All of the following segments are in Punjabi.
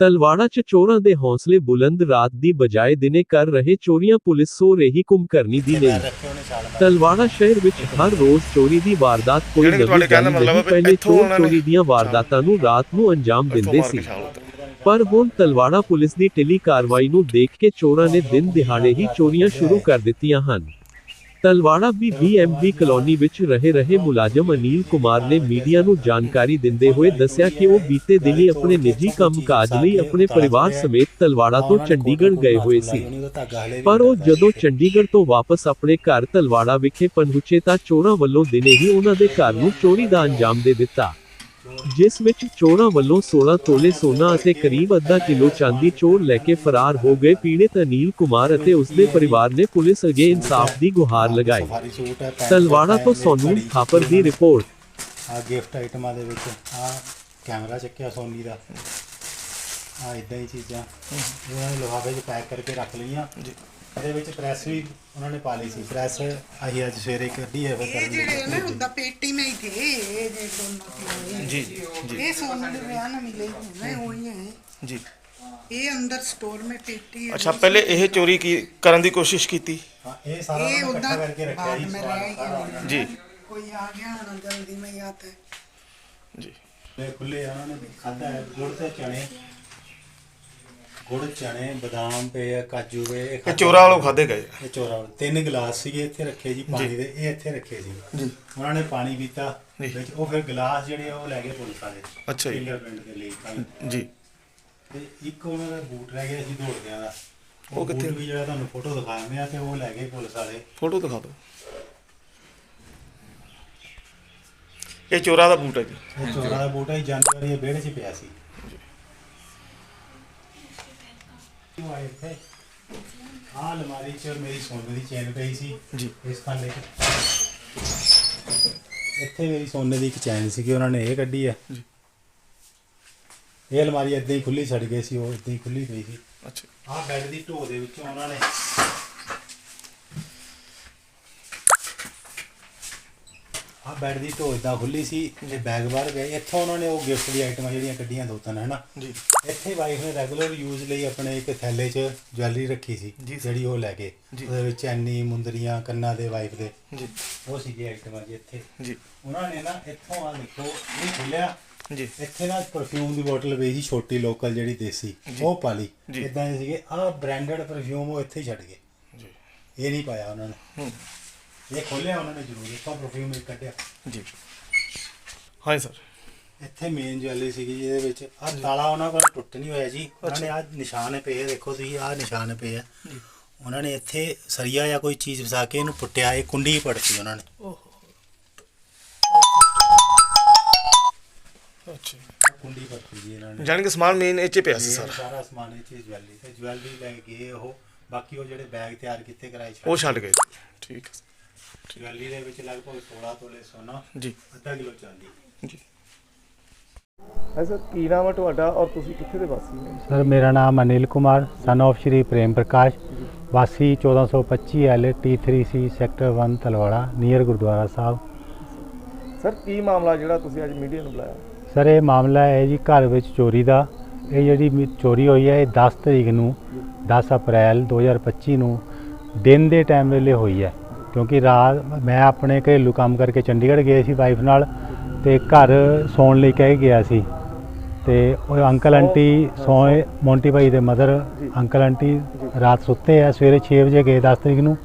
ਤਲਵਾੜਾ 'ਚ ਚੋਰਾਂ ਦੇ ਹੌਸਲੇ ਬੁਲੰਦ ਰਾਤ ਦੀ ਬਜਾਏ ਦਿਨੇ ਕਰ ਰਹੇ ਚੋਰੀਆਂ ਪੁਲਿਸ ਸੋ ਰਹੀ ਕੁੰਭਕਰਨੀ ਦੀ ਨਹੀਂ ਤਲਵਾੜਾ ਸ਼ਹਿਰ ਵਿੱਚ ਹਰ ਰੋਜ਼ ਚੋਰੀ ਦੀ ਵਾਰਦਾਤ ਕੋਈ ਨਵੀਂ ਗੱਲ ਨਹੀਂ ਪਹਿਲੇ ਇੱਥੋਂ ਚੋਰ ਉਹਨਾਂ ਨੇ ਚੋਰੀ ਦੀਆਂ ਵਾਰਦਾਤਾਂ ਨੂੰ ਰਾਤ ਨੂੰ ਅੰਜਾਮ ਦਿੰਦੇ ਸੀ। ਪਰ ਹੁਣ ਤਲਵਾੜਾ ਪੁਲਿਸ ਦੀ ਟਿਲੀ ਕਾਰਵਾਈ ਨੂੰ ਦੇਖ ਕੇ ਚੋਰਾਂ ਨੇ ਦਿਨ ਦਿਹਾੜੇ ਹੀ ਚੋਰੀਆਂ ਸ਼ੁਰੂ ਕਰ ਦਿੱਤੀਆਂ ਹਨ। ਤਲਵਾੜਾ ਵੀ ਕਲੋਨੀ ਵਿੱਚ ਰਹੇ ਰਹੇ ਮੁਲਾਜ਼ਮ ਅਨੀਲ ਕੁਮਾਰ ਨੇ ਮੀਡੀਆ ਨੂੰ ਜਾਣਕਾਰੀ ਦਿੰਦੇ ਹੋਏ ਦੱਸਿਆ ਕਿ ਉਹ ਬੀਤੇ ਦਿਨੀ ਆਪਣੇ ਨਿੱਜੀ ਕੰਮਕਾਜ ਲਈ ਆਪਣੇ ਪਰਿਵਾਰ ਸਮੇਤ ਤਲਵਾੜਾ ਤੋਂ ਚੰਡੀਗੜ੍ਹ ਗਏ ਹੋਏ ਸੀ। ਪਰ ਉਹ ਜਦੋਂ ਚੰਡੀਗੜ੍ਹ ਤੋਂ ਵਾਪਸ ਆਪਣੇ ਘਰ ਤਲਵਾੜਾ ਵਿਖੇ ਪਹੁੰਚੇ ਤਾਂ ਚੋਰਾਂ ਵੱਲੋਂ ਦਿਨੇ ਹੀ ਉਹਨਾਂ ਦੇ ਘਰ ਨੂੰ ਚੋਰੀ ਦਾ ਅੰਜਾਮ ਦੇ ਦਿੱਤਾ। ਜਿਸ ਵਿੱਚ ਚੋਰਾਂ ਵੱਲੋਂ 16 ਤੋਲੇ ਸੋਨਾ ਅਤੇ ਕਰੀਬ ਅੱਧਾ ਕਿਲੋ ਚਾਂਦੀ ਚੋਰ ਲੈ ਕੇ ਫਰਾਰ ਹੋ ਗਏ। ਪੀੜਤ ਅਨੀਲ ਕੁਮਾਰ ਅਤੇ ਉਸਦੇ ਪਰਿਵਾਰ ਨੇ ਪੁਲਿਸ ਅੱਗੇ ਇਨਸਾਫ ਦੀ ਗੁਹਾਰ ਲਗਾਈ। ਤਲਵਾੜਾ ਤੋਂ ਸੋਨੂ ਥਾਪਰ ਦੀ ਰਿਪੋਰਟ। ਆ ਗਿਫਟ ਆਈਟਮਾਂ ਦੇ ਵਿੱਚ ਆ ਕੈਮਰਾ ਚੱਕਿਆ ਸੋਨੀ ਦਾ। ਆ ਇਦਾਂ ਹੀ ਚੀਜ਼ਾਂ। ਇਹਨਾਂ ਨੇ ਲਿਫਾਫੇ 'ਚ ਪੈਕ ਕਰਕੇ ਰੱਖ ਲਈਆਂ। ਜੀ। ਇਹਦੇ ਵਿੱਚ ਪ੍ਰੈਸ ਵੀ ਉਹਨਾਂ ਨੇ ਪਾ ਲਈ ਸੀ। ਪ੍ਰੈਸ ਆਹੀ ਅੱਜ ਸਵੇਰੇ ਕੱਢੀ ਹੈ ਫਿਰ ਇਹ ਜਿਹੜੇ ਨਾ ਹੁੰਦਾ ਪੇਟੀ ਮੈਂ ਹੀ ਥੇ ਇਹ ਜੇ ਦੋਨੋਂ ਜੀ ਜੀ ਇਹ ਸੋਨੂੰ ਦੇ ਵਿਆਹ ਨਾ ਮਿਲੇ ਹੋਏ ਨਾ ਉਹੀ ਹੈ। ਜੀ। ਇਹ ਅੰਦਰ ਸਟੋਰ ਮੇ ਪੇਟੀ ਹੈ ਅੱਛਾ ਪਹਿਲੇ ਇਹ ਚੋਰੀ ਕੀ ਕਰਨ ਦੀ ਕੋਸ਼ਿਸ਼ ਕੀਤੀ? ਇਹ ਸਾਰਾ ਕਰਕੇ ਰੱਖਿਆ ਜੀ ਕੋਈ ਆ ਗਿਆ ਹੁਣ ਜਲਦੀ ਮੈਂ ਯਾਦ ਹੈ। ਜੀ। ਖੁੱਲੇ ਉਹਨਾਂ ਨੇ ਖਾਧਾ ਹੈ ਗੁੜ ਤੇ ਚਣੇ ਗੁੜ ਚਣੇ ਬਦਾਮ ਪਏ ਆ ਕਾਜੂ ਪਏ ਇਹ ਇਹ ਖਾਧਾ ਚੋਰਾਂ ਵੱਲੋਂ ਖਾਦੇ ਗਏ ਇਹ ਚੋਰਾਂ ਵਾਲੇ। ਤਿੰਨ ਗਲਾਸ ਸੀਗੇ ਇੱਥੇ ਰੱਖੇ ਜੀ ਪਾਣੀ ਦੇ ਇਹ ਇੱਥੇ ਰੱਖੇ ਸੀ ਜੀ। ਉਹਨਾਂ ਨੇ ਪਾਣੀ ਪੀਤਾ ਜੀ। ਵਿੱਚ ਉਹ ਫਿਰ ਗਲਾਸ ਜਿਹੜੇ ਆ ਉਹ ਲੈ ਗਏ ਪੁਲਿਸ ਵਾਲੇ। ਅੱਛਾ ਜੀ। ਫਿੰਗਰਪ੍ਰਿੰਟ ਦੇ ਲਈ ਕੱਲ੍ਹ। ਜੀ। ਤੇ ਇੱਕ ਉਹਨਾਂ ਦਾ ਬੂਟ ਰਹਿ ਗਿਆ ਸੀ ਦੌੜਦਿਆਂ ਦਾ। ਉਹ ਕਿੱਥੇ? ਵੀ ਜਿਹੜਾ ਤੁਹਾਨੂੰ ਫੋਟੋ ਦਿਖਾਉਂਦੇ ਆ ਤੇ ਉਹ ਲੈ ਗਏ ਪੁਲਿਸ ਵਾਲੇ। ਫੋਟੋ ਦਿਖਾ ਦਿਓ। ਇਹ ਚੋਰਾਂ ਦਾ ਬੂਟ ਹੈ ਜੀ। ਇਹ ਚੋਰਾਂ ਦਾ ਬੂਟ ਹੈ ਜਾਨਵਰੀ ਵਿਹੜੇ 'ਚ ਪਿਆ ਸੀ। ਆ ਅਲਮਾਰੀ 'ਚ ਮੇਰੀ ਸੋਨੇ ਦੀ ਚੇਨ ਪਈ ਸੀ ਜੀ ਇਸ ਖਾਨੇ 'ਚ ਇੱਥੇ ਮੇਰੀ ਸੋਨੇ ਦੀ ਇੱਕ ਚੈਨ ਸੀਗੀ ਉਹਨਾਂ ਨੇ ਇਹ ਕੱਢੀ ਹੈ ਜੀ। ਇਹ ਅਲਮਾਰੀ ਏਦਾਂ ਹੀ ਖੁੱਲੀ ਛੱਡ ਗਏ ਸੀ ਉਹ ਏਦਾਂ ਹੀ ਖੁੱਲੀ ਪਈ ਸੀ ਅੱਛਾ ਆਹ ਬੈੱਡ ਦੀ ਢੋ ਦੇ ਵਿੱਚੋਂ ਉਹਨਾਂ ਨੇ ਆਹ ਬੈੱਡ ਦੀ ਢੋ ਇਦਾਂ ਖੁੱਲੀ ਸੀ ਤੇ ਬੈਗ ਬਾਹਰ ਗਏ। ਇੱਥੋਂ ਉਹਨਾਂ ਨੇ ਉਹ ਗਿਫਟ ਦੀ ਆਈਟਮਾਂ ਜਿਹੜੀਆਂ ਕੱਢੀਆਂ ਦੋ ਤਿੰਨ ਹੈ ਨਾ ਜੀ। ਇੱਥੇ ਵਾਈਫ ਨੇ ਰੈਗੂਲਰ ਯੂਜ਼ ਲਈ ਆਪਣੇ ਇੱਕ ਥੈਲੇ 'ਚ ਜਵੈਲਰੀ ਰੱਖੀ ਸੀ। ਜਿਹੜੀ ਉਹ ਲੈ ਜੀ। ਉਹਦੇ ਵਿੱਚ ਚੈਨੀ ਮੁੰਦਰੀਆਂ ਕੰਨਾਂ ਦੇ ਵਾਈਫ ਦੇ। ਜੀ। ਉਹ ਸੀਗੇ ਆਈਟਮਾਂ ਜੀ ਇੱਥੇ। ਜੀ। ਉਹਨਾਂ ਨੇ ਨਾ ਇੱਥੋਂ ਆ ਦੇਖੋ ਇਹ ਖੁੱਲਿਆ ਜੀ। ਇੱਥੇ ਨਾ ਪਰਫਿਊਮ ਦੀ ਬੋਤਲ ਪਈ ਸੀ ਛੋਟੀ ਲੋਕਲ ਜਿਹੜੀ ਦੇਸੀ। ਉਹ ਪਾ ਲਈ। ਇਦਾਂ ਦੇ ਸੀਗੇ। ਆਹ ਬ੍ਰਾਂਡਡ ਪਰਫਿਊਮ ਉਹ ਇੱਥੇ ਛੱਡ ਗਏ। ਜੀ। ਇਹ ਨਹੀਂ ਪਾਇਆ ਉਹਨਾਂ ਨੇ। ਹੂੰ। ਇਹ ਖੋਲਿਆ ਉਹਨਾਂ ਨੇ ਜ਼ਰੂਰ ਇੱਥੋਂ ਪਰਫਿਊਮ ਇੱਕ ਕੱਢਿਆ। ਜੀ। ਹਾਂ ਸਰ। ਇੱਥੇ ਮੇਨ ਜਵੈਲਰੀ ਸੀਗੀ ਜਿਹਦੇ ਵਿੱਚ। ਆਹ ਤਾਲਾ ਉਹਨਾਂ ਕੋਲ ਟੁੱਟ ਨਹੀਂ ਹੋਇਆ ਜੀ। ਉਹਨਾਂ ਨੇ ਆਹ ਨਿਸ਼ਾਨ ਪਏ ਆ, ਦੇਖੋ ਤੁਸੀਂ ਆਹ ਨਿਸ਼ਾਨ ਪਏ ਆ। ਉਹਨਾਂ ਨੇ ਇੱਥੇ ਸਰੀਆ ਜਾਂ ਕੋਈ ਚੀਜ਼ ਫਸਾ ਕੇ ਇਹਨੂੰ ਪੁੱਟਿਆ ਇਹ ਕੁੰਡੀ ਪੜਤੀ ਉਹਨਾਂ ਨੇ। ਅੱਛਾ। ਕੁੰਡੀ ਪੜਤੀ ਜੀ ਇਹਨਾਂ ਨੇ। ਜਾਣੀ ਕਿ ਸਮਾਨ ਮੇਨ ਚ ਪਿਆ ਸੀ ਸਾਰਾ। ਸਾਰਾ ਸਮਾਨ ਚੀਜ਼ ਜਵੈਲਰੀ ਤੇ। ਜਵੈਲਰੀ ਲੈ ਗਏ ਉਹ ਬਾਕੀ ਉਹ ਜਿਹੜੇ ਬੈਗ ਤਿਆਰ ਕੀਤੇ ਕਰਾਏ ਉਹ ਛੱਡ ਗਏ। ਠੀਕ ਹੈ ਜਵੈਲਰੀ ਦੇ ਵਿੱਚ ਲਗਭਗ 16 ਤੋਲੇ ਸੋਨਾ ਜੀ। ਅੱਧਾ ਕਿਲੋ ਚਾਂਦੀ। ਜੀ। ਸਰ ਕੀ ਨਾਮ ਹੈ ਤੁਹਾਡਾ ਔਰ ਤੁਸੀਂ ਕਿੱਥੇ ਦੇ ਵਾਸੀ ਹੋ? ਸਰ ਮੇਰਾ ਨਾਮ ਅਨਿਲ ਕੁਮਾਰ ਸਨ of ਸ਼੍ਰੀ ਪ੍ਰੇਮ ਪ੍ਰਕਾਸ਼ ਵਾਸੀ 1425 L T3C sector 1 Talwara near Gurdwara Sahib. Sir ਕੀ ਮਾਮਲਾ ਜਿਹੜਾ ਤੁਸੀਂ ਅੱਜ ਮੀਡੀਆ ਨੂੰ ਬੁਲਾਇਆ? ਸਰ ਇਹ ਮਾਮਲਾ ਹੈ ਜੀ ਘਰ ਵਿੱਚ ਚੋਰੀ ਦਾ। ਇਹ ਜਿਹੜੀ ਮੀ- ਚੋਰੀ ਹੋਈ ਹੈ ਇਹ 10 ਤਰੀਕ ਨੂੰ 10 ਅਪ੍ਰੈਲ 2025 ਨੂੰ ਦਿਨ ਦੇ ਟਾਈਮ ਵੇਲੇ ਹੋਈ ਹੈ। ਕਿਉਂਕਿ ਰਾਤ ਮੈਂ ਆਪਣੇ ਘਰੇਲੂ ਕੰਮ ਕਰਕੇ ਚੰਡੀਗੜ੍ਹ ਗਏ ਸੀ ਵਾਈਫ ਨਾਲ ਤੇ ਘਰ ਸੌਣ ਲਈ ਕਹਿ ਗਿਆ ਸੀ। ਤੇ ਉਹ ਅੰਕਲ ਆਂਟੀ ਸੋਏ, ਮੋਂਟੀ ਭਾਈ ਦੇ ਮਦਰ ਅੰਕਲ ਆਂਟੀ ਰਾਤ ਸੁੱਤੇ ਆ, ਸਵੇਰੇ 6 ਵਜੇ ਗਏ 10 ਤਰੀਕ ਨੂੰ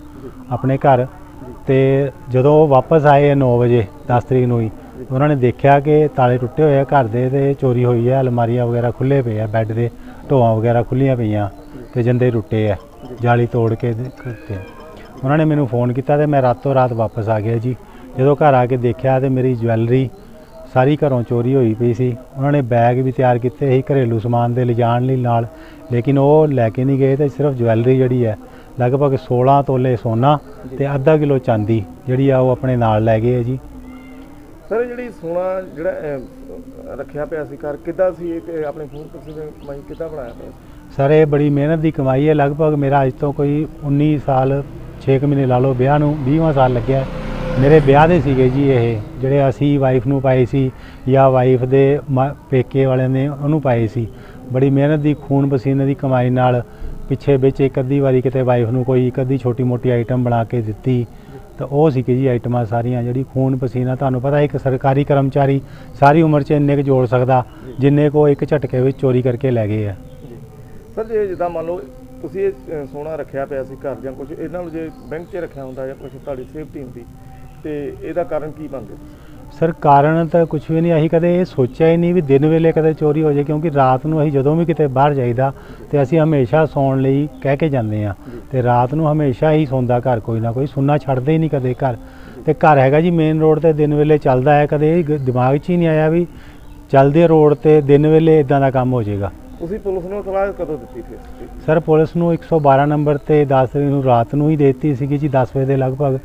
ਆਪਣੇ ਘਰ ਤੇ ਜਦੋਂ ਉਹ ਵਾਪਸ ਆਏ 9 ਵਜੇ 10 ਤਰੀਕ ਨੂੰ ਹੀ, ਉਹਨਾਂ ਨੇ ਦੇਖਿਆ ਕਿ ਤਾਲੇ ਟੁੱਟੇ ਹੋਏ ਆ ਘਰ ਦੇ ਤੇ ਚੋਰੀ ਹੋਈ ਹੈ ਅਲਮਾਰੀਆਂ ਵਗੈਰਾ ਖੁੱਲੇ ਪਏ ਆ ਬੈੱਡ ਦੇ, ਢੋਆਂ ਵਗੈਰਾ ਖੁੱਲੀਆਂ ਪਈਆਂ ਤੇ ਜੰਦੇ ਟੁੱਟੇ ਆ, ਜਾਲੀ ਤੋੜ ਕੇ ਤੇ ਉਹਨਾਂ ਨੇ ਮੈਨੂੰ ਫੋਨ ਕੀਤਾ ਤੇ ਮੈਂ ਰਾਤੋਂ ਰਾਤ ਵਾਪਸ ਆ ਗਿਆ ਜੀ। ਜਦੋਂ ਘਰ ਆ ਕੇ ਦੇਖਿਆ ਤੇ ਮੇਰੀ ਜਵੈਲਰੀ ਸਾਰੀ ਘਰੋਂ ਚੋਰੀ ਹੋਈ ਪਈ ਸੀ। ਉਹਨਾਂ ਨੇ ਬੈਗ ਵੀ ਤਿਆਰ ਕੀਤੇ ਸੀ ਘਰੇਲੂ ਸਮਾਨ ਦੇ ਲਿਜਾਣ ਲਈ ਨਾਲ। ਲੇਕਿਨ ਉਹ ਲੈ ਕੇ ਨਹੀਂ ਗਏ ਤੇ ਸਿਰਫ ਜਵੈਲਰੀ ਜਿਹੜੀ ਹੈ ਲਗਭਗ 16 ਤੋਲੇ ਸੋਨਾ ਤੇ ਅੱਧਾ ਕਿਲੋ ਚਾਂਦੀ ਜਿਹੜੀ ਆ ਉਹ ਆਪਣੇ ਨਾਲ ਲੈ ਗਏ ਆ ਜੀ। ਸਰ ਜਿਹੜੀ ਸੋਨਾ ਜਿਹੜਾ ਰੱਖਿਆ ਪਿਆ ਸੀ ਘਰ ਕਿੱਦਾਂ ਸੀ ਇਹ ਆਪਣੇ ਫੋਨ ਤੁਸੀਂ ਨੇ ਕਮਾਈ ਕਿੱਦਾਂ ਬਣਾਇਆ ਪਿਆ? ਸਰ ਇਹ ਬੜੀ ਮਿਹਨਤ ਦੀ ਕਮਾਈ ਹੈ। ਲਗਭਗ ਮੇਰਾ ਅੱਜ ਤੋਂ ਕੋਈ 19 ਸਾਲ 6 ਮਹੀਨੇ ਲਾ ਲਓ, ਵਿਆਹ ਨੂੰ 20ਵਾਂ ਸਾਲ ਲੱਗਿਆ। ਮੇਰੇ ਵਿਆਹ ਦੇ ਸੀਗੇ ਜੀ ਇਹ, ਜਿਹੜੇ ਅਸੀਂ ਵਾਈਫ ਨੂੰ ਪਾਏ ਸੀ ਜਾਂ ਵਾਈਫ ਦੇ ਮ- ਪੇਕੇ ਵਾਲਿਆਂ ਨੇ ਉਹਨੂੰ ਪਾਏ ਸੀ। ਬੜੀ ਮਿਹਨਤ ਦੀ, ਖੂਨ ਪਸੀਨੇ ਦੀ ਕਮਾਈ ਨਾਲ ਪਿੱਛੇ ਵਿੱਚ ਇੱਕ ਅੱਧੀ ਵਾਰੀ ਕਿਤੇ ਵਾਈਫ ਨੂੰ ਕੋਈ ਇੱਕ ਅੱਧੀ ਛੋਟੀ ਮੋਟੀ ਆਈਟਮ ਬਣਾ ਕੇ ਦਿੱਤੀ। ਤਾਂ ਉਹ ਸੀ ਕਿ ਜੀ ਆਈਟਮਾਂ ਸਾਰੀਆਂ, ਜਿਹੜੀ ਖੂਨ ਪਸੀਨਾ, ਤੁਹਾਨੂੰ ਪਤਾ ਇੱਕ ਸਰਕਾਰੀ ਕਰਮਚਾਰੀ ਸਾਰੀ ਉਮਰ 'ਚ ਇੰਨੇ ਕੁ ਜੋੜ ਸਕਦਾ, ਜਿੰਨੇ ਕੋ ਇੱਕ ਝਟਕੇ ਵਿੱਚ ਚੋਰੀ ਕਰਕੇ ਲੈ ਗਏ ਆ। ਸਰ, ਜੇ ਜਿੱਦਾਂ ਮੰਨ ਲਓ ਤੁਸੀਂ ਇਹ ਸੋਨਾ ਰੱਖਿਆ ਪਿਆ ਸੀ ਘਰ ਜਾਂ ਕੁਝ ਇਹਨਾਂ ਨੂੰ ਜੇ ਬੈਂਕ 'ਚ ਰੱਖਿਆ ਹੁੰਦਾ ਜਾਂ ਕੁਝ ਤੁਹਾਡੀ ਸੇਫਟੀ ਹੁੰਦੀ ਤੇ ਇਹਦਾ ਕਾਰਨ ਕੀ ਬਣਦੇ ਸਰ ਕਾਰਨ ਤਾਂ ਕੁਝ ਵੀ ਨਹੀਂ ਅਸੀਂ ਕਦੇ ਇਹ ਸੋਚਿਆ ਹੀ ਨਹੀਂ ਵੀ ਦਿਨ ਵੇਲੇ ਕਦੇ ਚੋਰੀ ਹੋ ਜਾਏ ਕਿਉਂਕਿ ਰਾਤ ਨੂੰ ਅਸੀਂ ਜਦੋਂ ਵੀ ਕਿਤੇ ਬਾਹਰ ਜਾਈਦਾ ਤੇ ਅਸੀਂ ਹਮੇਸ਼ਾ ਸੌਣ ਲਈ ਕਹਿ ਕੇ ਜਾਂਦੇ ਆ ਤੇ ਰਾਤ ਨੂੰ ਹਮੇਸ਼ਾ ਹੀ ਸੌਂਦਾ ਘਰ ਕੋਈ ਨਾ ਕੋਈ ਸੁੰਨਾ ਛੱਡਦੇ ਹੀ ਨਹੀਂ ਕਦੇ ਘਰ। ਤੇ ਘਰ ਹੈਗਾ ਜੀ ਮੇਨ ਰੋਡ ਤੇ ਦਿਨ ਵੇਲੇ ਚੱਲਦਾ ਹੈ ਕਦੇ ਦਿਮਾਗ 'ਚ ਹੀ ਨਹੀਂ ਆਇਆ ਵੀ ਚੱਲਦੇ ਰੋਡ ਤੇ ਦਿਨ ਵੇਲੇ ਇਦਾਂ ਦਾ ਕੰਮ ਹੋ ਜਾਏਗਾ। ਤੁਸੀਂ ਪੁਲਿਸ ਨੂੰ ਇਤਲਾਹ ਕਦੋਂ ਦਿੱਤੀ ਫਿਰ ਸਰ ਪੁਲਿਸ ਨੂੰ 112 ਨੰਬਰ ਤੇ 10 ਤਰੀਕ ਨੂੰ ਰਾਤ ਨੂੰ ਹੀ ਦੇ ਦਿੱਤੀ ਸੀਗੀ ਜੀ 10 ਵਜੇ ਦੇ ਲਗਭਗ।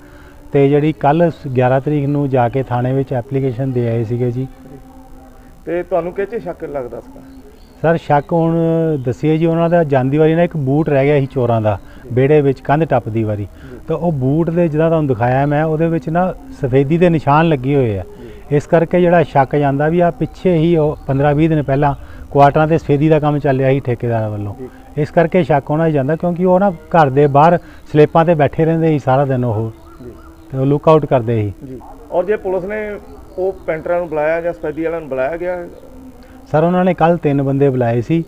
ਤੇ ਜਿਹੜੀ ਕੱਲ 11 ਤਰੀਕ ਨੂੰ ਜਾ ਕੇ ਥਾਣੇ ਵਿੱਚ ਐਪਲੀਕੇਸ਼ਨ ਦੇ ਆਏ ਸੀਗੇ ਜੀ। ਤੇ ਤੁਹਾਨੂੰ ਕਿਹ 'ਚ ਸ਼ੱਕ ਲੱਗਦਾ ਸੀਗਾ ਸਰ ਸ਼ੱਕ ਹੁਣ ਦੱਸਿਏ ਜੀ ਉਹਨਾਂ ਦਾ ਜਾਂਦੀ ਵਾਰੀ ਨਾ ਇੱਕ ਬੂਟ ਰਹਿ ਗਿਆ ਸੀ ਚੋਰਾਂ ਦਾ ਬੇੜੇ ਵਿੱਚ ਕੰਧ ਟੱਪਦੀ ਵਾਰੀ। ਤਾਂ ਉਹ ਬੂਟ ਦੇ ਜਿਹੜਾ ਤੁਹਾਨੂੰ ਦਿਖਾਇਆ ਮੈਂ ਉਹਦੇ ਵਿੱਚ ਨਾ ਸਫੇਦੀ ਦੇ ਨਿਸ਼ਾਨ ਲੱਗੇ ਹੋਏ ਆ। ਇਸ ਕਰਕੇ ਜਿਹੜਾ ਸ਼ੱਕ ਜਾਂਦਾ ਵੀ ਆ ਪਿੱਛੇ ਹੀ ਉਹ 15-20 ਦਿਨ ਪਹਿਲਾਂ ਕੁਆਟਰਾਂ ਤੇ ਸਫੇਦੀ ਦਾ ਕੰਮ ਚੱਲ ਰਿਹਾ ਸੀ ਠੇਕੇਦਾਰ ਵੱਲੋਂ। ਇਸ ਕਰਕੇ ਸ਼ੱਕ ਹੋਣਾ ਜਾਂਦਾ ਕਿਉਂਕਿ ਉਹ ਨਾ ਘਰ ਦੇ ਬਾਹਰ ਸਲੇਪਾਂ ਤੇ ਬੈਠੇ ਰਹਿੰਦੇ ਸੀ ਸਾਰਾ ਦਿਨ ਉਹ। ਤੇ ਉਹ ਲੁੱਕ ਆਊਟ ਕਰਦੇ ਸੀ। ਜੀ। ਔਰ ਜੇ ਪੁਲਿਸ ਨੇ ਉਹ ਪੈਂਟਰਾਂ ਨੂੰ ਬੁਲਾਇਆ ਜਾਂ ਸਪੈਦੀ ਵਾਲਿਆਂ ਨੂੰ ਬੁਲਾਇਆ ਗਿਆ? ਸਰ ਉਹਨਾਂ ਨੇ ਕੱਲ ਤਿੰਨ ਬੰਦੇ ਬੁਲਾਏ ਸੀ।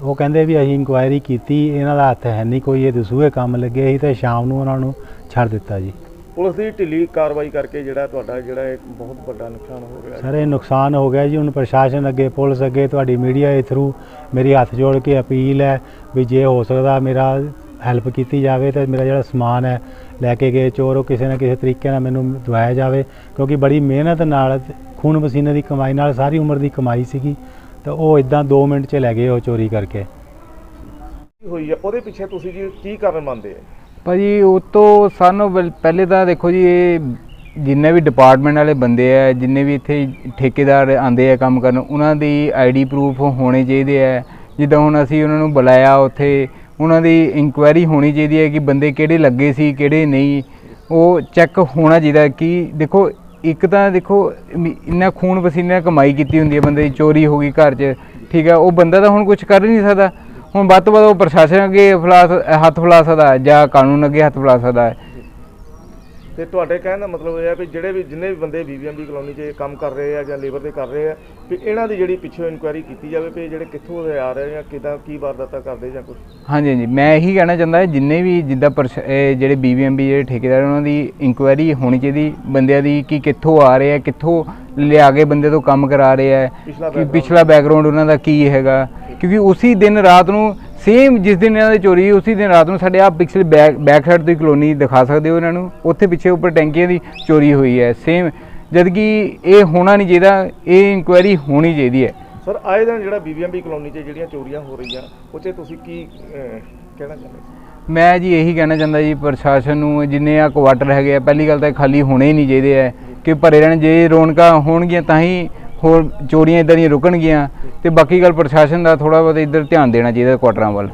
ਉਹ ਕਹਿੰਦੇ ਵੀ ਅਸੀਂ ਇਨਕੁਆਇਰੀ ਕੀਤੀ ਇਹਨਾਂ ਦਾ ਹੱਥ ਹੈ ਨਹੀਂ ਕੋਈ ਇਹ ਦਸੂਏ ਕੰਮ ਲੱਗੇ ਸੀ ਤੇ ਸ਼ਾਮ ਨੂੰ ਉਹਨਾਂ ਨੂੰ ਛੱਡ ਦਿੱਤਾ ਜੀ। ਪੁਲਿਸ ਦੀ ਢਿੱਲੀ ਕਾਰਵਾਈ ਕਰਕੇ ਜਿਹੜਾ ਤੁਹਾਡਾ ਜਿਹੜਾ ਇੱਕ ਬਹੁਤ ਵੱਡਾ ਨੁਕਸਾਨ ਹੋ ਗਿਆ। ਸਰ ਇਹ ਨੁਕਸਾਨ ਹੋ ਗਿਆ ਜੀ। ਹੁਣ ਪ੍ਰਸ਼ਾਸਨ ਅੱਗੇ ਪੁਲਿਸ ਅੱਗੇ ਤੁਹਾਡੀ ਮੀਡੀਆ ਦੇ ਥਰੂ ਮੇਰੀ ਹੱਥ ਜੋੜ ਕੇ ਅਪੀਲ ਹੈ ਵੀ ਜੇ ਹੋ ਸਕਦਾ ਮੇਰਾ ਹੈਲਪ ਕੀਤੀ ਜਾਵੇ ਤੇ ਮੇਰਾ ਜਿਹੜਾ ਸਮਾਨ ਹੈ ਲੈ ਕੇ ਗਏ ਚੋਰ ਉਹ ਕਿਸੇ ਨਾ ਕਿਸੇ ਤਰੀਕੇ ਨਾਲ ਮੈਨੂੰ ਦਵਾਇਆ ਜਾਵੇ। ਕਿਉਂਕਿ ਬੜੀ ਮਿਹਨਤ ਨਾਲ ਖੂਨ ਪਸੀਨੇ ਦੀ ਕਮਾਈ ਨਾਲ ਸਾਰੀ ਉਮਰ ਦੀ ਕਮਾਈ ਸੀਗੀ। ਤਾਂ ਉਹ ਇਦਾਂ 2 ਮਿੰਟ 'ਚ ਲੈ ਗਏ ਉਹ ਚੋਰੀ ਕਰਕੇ। ਹੋਈ ਹੈ ਉਹਦੇ ਪਿੱਛੇ ਤੁਸੀਂ ਜੀ ਕੀ ਕਾਰਨ ਮੰਨਦੇ ਆ? ਭਾਜੀ, ਉਹ ਤੋਂ ਸਾਨੂੰ ਵਲ- ਪਹਿਲੇ ਤਾਂ ਦੇਖੋ ਜੀ, ਇਹ ਜਿੰਨੇ ਵੀ ਡਿਪਾਰਟਮੈਂਟ ਵਾਲੇ ਬੰਦੇ ਆ, ਜਿੰਨੇ ਵੀ ਇੱਥੇ ਠੇਕੇਦਾਰ ਆਂਦੇ ਆ ਕੰਮ ਕਰਨ, ਉਹਨਾਂ ਦੀ ਆਈਡੀ ਪ੍ਰੂਫ ਹੋਣੇ ਚਾਹੀਦੇ ਆ। ਜਿੱਦਾਂ ਹੁਣ ਅਸੀਂ ਉਹਨਾਂ ਨੂੰ ਬੁਲਾਇਆ ਉੱਥੇ, ਉਹਨਾਂ ਦੀ ਇਨਕੁਆਇਰੀ ਹੋਣੀ ਚਾਹੀਦੀ ਹੈ ਕਿ ਬੰਦੇ ਕਿਹੜੇ ਲੱਗੇ ਸੀ, ਕਿਹੜੇ ਨਹੀਂ। ਉਹ ਚੈੱਕ ਹੋਣਾ ਚਾਹੀਦਾ ਕਿ ਦੇਖੋ, ਇੱਕ ਤਾਂ ਦੇਖੋ ਇਮ- ਇੰਨਾ ਖੂਨ ਪਸੀਨੇ ਨਾਲ ਕਮਾਈ ਕੀਤੀ ਹੁੰਦੀ ਹੈ ਬੰਦੇ ਦੀ, ਚੋਰੀ ਹੋ ਗਈ ਘਰ 'ਚ, ਠੀਕ ਹੈ। ਉਹ ਬੰਦਾ ਤਾਂ ਹੁਣ ਕੁਝ ਕਰ ਹੀ ਨਹੀਂ ਸਕਦਾ। ਹੁਣ ਵੱਧ ਤੋਂ ਵੱਧ ਉਹ ਪ੍ਰਸ਼ਾਸਨ ਅੱਗੇ ਫਲਾ ਸ- ਹੱਥ ਫਲਾ ਸਕਦਾ ਹੈ ਜਾਂ ਕਾਨੂੰਨ ਅੱਗੇ ਹੱਥ ਫਲਾ ਸਕਦਾ ਹੈ। ਤੇ ਤੁਹਾਡੇ ਕਹਿਣ ਦਾ ਮਤਲਬ ਇਹ ਹੈ ਵੀ ਜਿਹੜੇ ਵੀ ਜਿੰਨੇ ਵੀ ਬੰਦੇ ਬੀਬੀਐਮਬੀ ਕਲੋਨੀ 'ਚ ਕੰਮ ਕਰ ਰਹੇ ਆ ਜਾਂ ਲੇਬਰ ਤੇ ਕਰ ਰਹੇ ਆ ਵੀ ਇਹਨਾਂ ਦੀ ਜਿਹੜੀ ਪਿੱਛੋਂ ਇਨਕੁਆਇਰੀ ਕੀਤੀ ਜਾਵੇ ਵੀ ਇਹ ਜਿਹੜੇ ਕਿੱਥੋਂ ਦੇ ਆ ਰਹੇ ਜਾਂ ਕਿਦਾਂ ਕੀ ਵਾਰਦਾਤਾਂ ਕਰਦੇ ਜਾਂ ਕੁਝ ਹਾਂਜੀ ਹਾਂਜੀ। ਮੈਂ ਇਹੀ ਕਹਿਣਾ ਚਾਹੁੰਦਾ ਜਿੰਨੇ ਵੀ ਜਿੱਦਾਂ ਪ੍ਰਸ਼- ਇਹ ਜਿਹੜੇ ਬੀਬੀਐਮਬੀ ਜਿਹੜੇ ਠੇਕੇਦਾਰ ਉਹਨਾਂ ਦੀ ਇਨਕੁਆਇਰੀ ਹੋਣੀ ਚਾਹੀਦੀ ਬੰਦਿਆਂ ਦੀ ਕਿ ਕਿੱਥੋਂ ਆ ਰਹੇ ਆ ਕਿੱਥੋਂ ਲਿਆ ਕੇ ਬੰਦੇ ਤੋਂ ਕੰਮ ਕਰਾ ਰਹੇ ਪਿਛਲਾ ਕਿ। ਪਿਛਲਾ ਬੈਕਗ੍ਰਾਉਂਡ ਉਹਨਾਂ ਦਾ ਕੀ ਹੈਗਾ? ਕਿਉਂਕਿ ਉਸੇ ਦਿਨ ਰਾਤ ਨੂੰ ਸੇਮ ਜਿਸ ਦਿਨ ਇਹਨਾਂ ਦੀ ਚੋਰੀ ਹੋਈ ਉਸੇ ਦਿਨ ਰਾਤ ਨੂੰ ਸਾਡੇ ਆ ਪਿਛਲੇ ਬੈਕ ਬੈਕ ਸਾਈਡ ਦੀ ਕਲੋਨੀ ਦਿਖਾ ਸਕਦੇ ਹੋ ਇਹਨਾਂ ਨੂੰ। ਉੱਥੇ ਪਿੱਛੇ ਉੱਪਰ ਟੈਂਕੀਆਂ ਦੀ ਚੋਰੀ ਹੋਈ ਹੈ ਸੇਮ ਜਦ ਕਿ ਇਹ ਹੋਣਾ ਨਹੀਂ ਚਾਹੀਦਾ ਇਹ ਇਨਕੁਆਇਰੀ ਹੋਣੀ ਚਾਹੀਦੀ ਹੈ। ਸਰ ਆਏ ਦਿਨ ਜਿਹੜਾ ਬੀਬੀਐਮਬੀ ਕਲੋਨੀ 'ਚ ਜਿਹੜੀਆਂ ਚੋਰੀਆਂ ਹੋ ਰਹੀਆਂ ਉਹ 'ਚ ਤੁਸੀਂ ਕੀ ਕਹਿਣਾ ਚਾਹੁੰਦੇ ਮੈਂ ਜੀ ਇਹੀ ਕਹਿਣਾ ਚਾਹੁੰਦਾ ਜੀ ਪ੍ਰਸ਼ਾਸਨ ਨੂੰ ਜਿੰਨੇ ਆ ਕੁਆਟਰ ਹੈਗੇ ਆ ਪਹਿਲੀ ਗੱਲ ਤਾਂ ਖਾਲੀ ਹੋਣੇ ਹੀ ਨਹੀਂ ਚਾਹੀਦੇ ਆ। ਕਿ ਭਰੇ ਰਹਿਣ, ਜੇ ਰੌਣਕਾਂ ਹੋਣਗੀਆਂ ਤਾਂ ਹੀ ਹੋਰ ਚੋਰੀਆਂ ਇਦਾਂ ਦੀਆਂ ਰੁਕਣਗੀਆਂ ਤੇ ਬਾਕੀ ਗੱਲ ਪ੍ਰਸ਼ਾਸਨ ਦਾ ਥੋੜਾ ਬਹੁਤ ਇੱਧਰ ਧਿਆਨ ਦੇਣਾ ਚਾਹੀਦਾ ਕੁਆਟਰਾਂ ਵੱਲ।